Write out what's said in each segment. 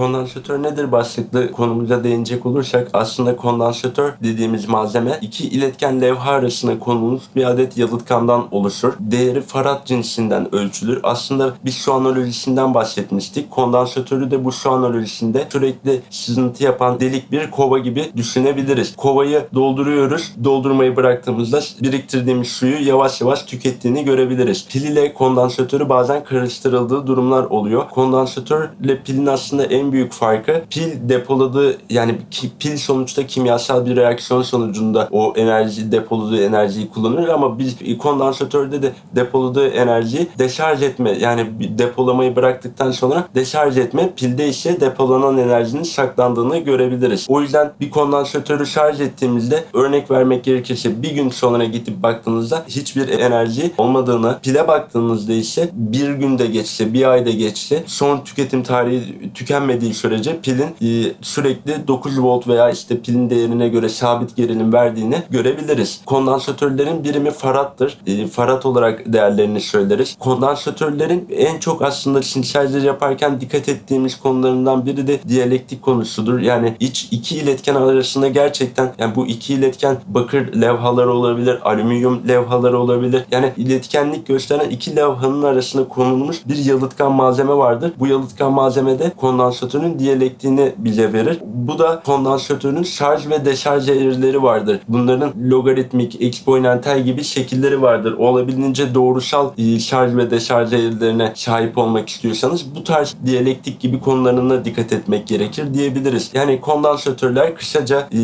Kondansatör nedir başlıklı konumuza değinecek olursak aslında kondansatör dediğimiz malzeme iki iletken levha arasına konulmuş bir adet yalıtkandan oluşur. Değeri farad cinsinden ölçülür. Aslında biz şu analojisinden bahsetmiştik. Kondansatörü de bu şu analojisinde sürekli sızıntı yapan delik bir kova gibi düşünebiliriz. Kovayı dolduruyoruz. Doldurmayı bıraktığımızda biriktirdiğimiz suyu yavaş yavaş tükettiğini görebiliriz. Pil ile kondansatörü bazen karıştırıldığı durumlar oluyor. Kondansatör ile pilin aslında en büyük farkı pil depoladığı yani pil sonuçta kimyasal bir reaksiyon sonucunda o enerji depoladığı enerjiyi kullanır ama biz kondansatörde de depoladığı enerjiyi deşarj etme yani depolamayı bıraktıktan sonra deşarj etme pilde ise depolanan enerjinin saklandığını görebiliriz. O yüzden bir kondansatörü şarj ettiğimizde örnek vermek gerekirse bir gün sonra gidip baktığınızda hiçbir enerji olmadığını pile baktığınızda ise bir günde geçse bir ayda geçse son tüketim tarihi tükenmediği sürece pilin e, sürekli 9 volt veya işte pilin değerine göre sabit gerilim verdiğini görebiliriz. Kondansatörlerin birimi farattır. E, farad olarak değerlerini söyleriz. Kondansatörlerin en çok aslında synthesizer yaparken dikkat ettiğimiz konularından biri de diyalektik konusudur. Yani iç iki iletken arasında gerçekten yani bu iki iletken bakır levhaları olabilir, alüminyum levhaları olabilir. Yani iletkenlik gösteren iki levhanın arasında konulmuş bir yalıtkan malzeme vardır. Bu yalıtkan malzemede kondansatörün diyalektiğini bize verir. Bu da kondansatörün şarj ve deşarj eğrileri vardır. Bunların logaritmik, eksponental gibi şekilleri vardır. Olabildiğince doğrusal e, şarj ve deşarj eğrilerine sahip olmak istiyorsanız bu tarz diyalektik gibi konularına dikkat etmek gerekir diyebiliriz. Yani kondansatörler kısaca e,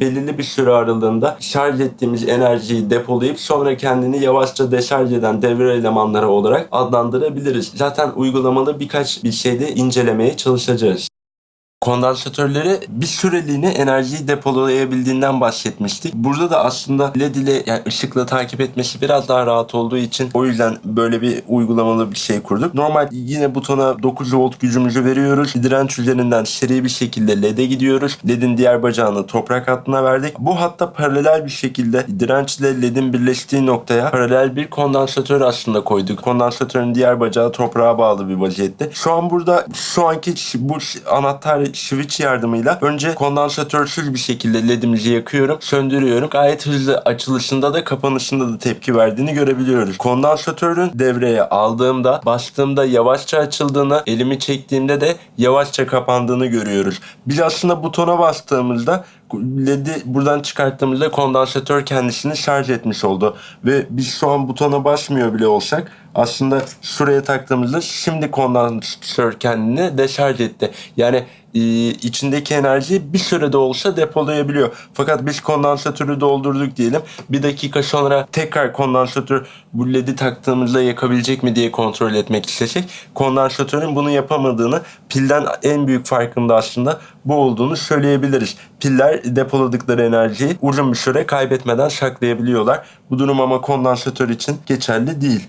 belirli bir süre aralığında şarj ettiğimiz enerjiyi depolayıp sonra kendini yavaşça deşarj eden devre elemanları olarak adlandırabiliriz. Zaten uygulamalı birkaç bir şeyde incelemeye çalışacağız. edeceğiz. Kondansatörleri bir süreliğine enerjiyi depolayabildiğinden bahsetmiştik. Burada da aslında LED ile yani ışıkla takip etmesi biraz daha rahat olduğu için o yüzden böyle bir uygulamalı bir şey kurduk. Normal yine butona 9 volt gücümüzü veriyoruz. Direnç üzerinden seri bir şekilde LED'e gidiyoruz. LED'in diğer bacağını toprak hattına verdik. Bu hatta paralel bir şekilde direnç ile LED'in birleştiği noktaya paralel bir kondansatör aslında koyduk. Kondansatörün diğer bacağı toprağa bağlı bir vaziyette. Şu an burada şu anki bu şi- anahtar switch yardımıyla önce kondansatörsüz bir şekilde ledimizi yakıyorum, söndürüyorum. Gayet hızlı açılışında da kapanışında da tepki verdiğini görebiliyoruz. Kondansatörün devreye aldığımda, bastığımda yavaşça açıldığını, elimi çektiğimde de yavaşça kapandığını görüyoruz. Biz aslında butona bastığımızda LED'i buradan çıkarttığımızda kondansatör kendisini şarj etmiş oldu. Ve biz şu an butona basmıyor bile olsak aslında şuraya taktığımızda şimdi kondansatör kendini deşarj etti. Yani e, içindeki enerjiyi bir sürede olsa depolayabiliyor. Fakat biz kondansatörü doldurduk diyelim. Bir dakika sonra tekrar kondansatör bu LED'i taktığımızda yakabilecek mi diye kontrol etmek istesek kondansatörün bunu yapamadığını pilden en büyük farkında aslında bu olduğunu söyleyebiliriz. Piller depoladıkları enerjiyi uzun bir süre kaybetmeden saklayabiliyorlar. Bu durum ama kondansatör için geçerli değil.